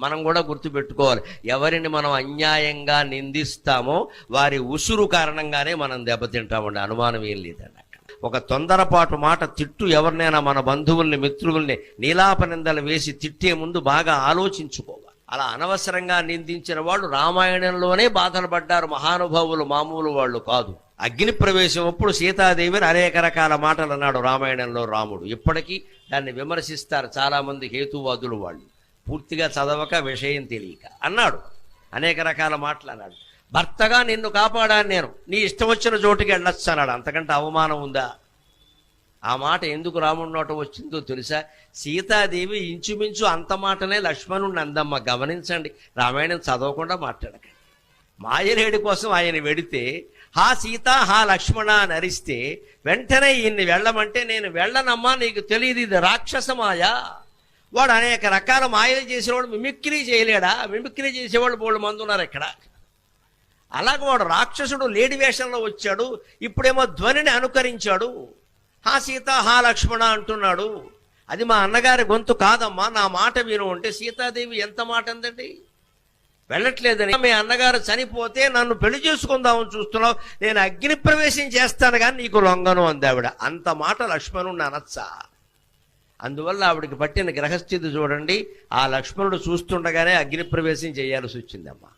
మనం కూడా గుర్తుపెట్టుకోవాలి. ఎవరిని మనం అన్యాయంగా నిందిస్తామో వారి ఉసురు కారణంగానే మనం దెబ్బతింటామండి. అనుమానం ఏం లేదండి ఒక తొందరపాటు మాట తిట్టు ఎవరినైనా మన బంధువుల్ని మిత్రుల్ని నీలాపనిందలు వేసి తిట్టే ముందు బాగా ఆలోచించుకోవాలి. అలా అనవసరంగా నిందించిన వాళ్ళు రామాయణంలోనే బాధలు పడ్డారు. మహానుభావులు మామూలు వాళ్ళు కాదు. అగ్ని ప్రవేశం అప్పుడు సీతాదేవిని అనేక రకాల మాటలు అన్నాడు రామాయణంలో రాముడు. ఇప్పటికీ దాన్ని విమర్శిస్తారు చాలామంది హేతువాదులు వాళ్ళు. పూర్తిగా చదవక విషయం తెలియక అన్నాడు. అనేక రకాల మాటలు అన్నాడు. భర్తగా నిన్ను కాపాడాను నేను. నీ ఇష్టం వచ్చిన చోటుకి వెళ్ళొచ్చు అన్నాడు. అంతకంటే అవమానం ఉందా? ఆ మాట ఎందుకు రాముడి నోట వచ్చిందో తెలుసా? సీతాదేవి ఇంచుమించు అంత మాటనే లక్ష్మణుడిని అందమ్మ గమనించండి. రామాయణం చదవకుండా మాట్లాడక మాయలేడి కోసం ఆయన వెడితే హా సీత హా లక్ష్మణ అని అరిస్తే వెంటనే ఈయన్ని వెళ్ళమంటే నేను వెళ్ళనమ్మా నీకు తెలియదు ఇది రాక్షసమాయ వాడు అనేక రకాల మాయలు చేసేవాడు మిమిక్రీ చేయలేడా? మిమిక్రీ చేసేవాళ్ళు బోళ్ళు మంది ఉన్నారు ఇక్కడ. అలాగే వాడు రాక్షసుడు లేడి వేషంలో వచ్చాడు ఇప్పుడేమో ధ్వనిని అనుకరించాడు. హా సీత హా లక్ష్మణ అంటున్నాడు. అది మా అన్నగారి గొంతు కాదమ్మా నా మాట విను అంటే సీతాదేవి ఎంత మాట అందండి? వెళ్ళట్లేదని. మీ అన్నగారు చనిపోతే నన్ను పెళ్ళి చేసుకుందామని చూస్తున్నావు నేను అగ్ని ప్రవేశం చేస్తాను కానీ నీకు లొంగను అంది ఆవిడ. అంత మాట లక్ష్మణుణ్ణి అనొచ్చా? అందువల్ల ఆవిడకి పట్టిన గ్రహస్థితి చూడండి ఆ లక్ష్మణుడు చూస్తుండగానే అగ్ని ప్రవేశం చేయాల్సి వచ్చిందమ్మా.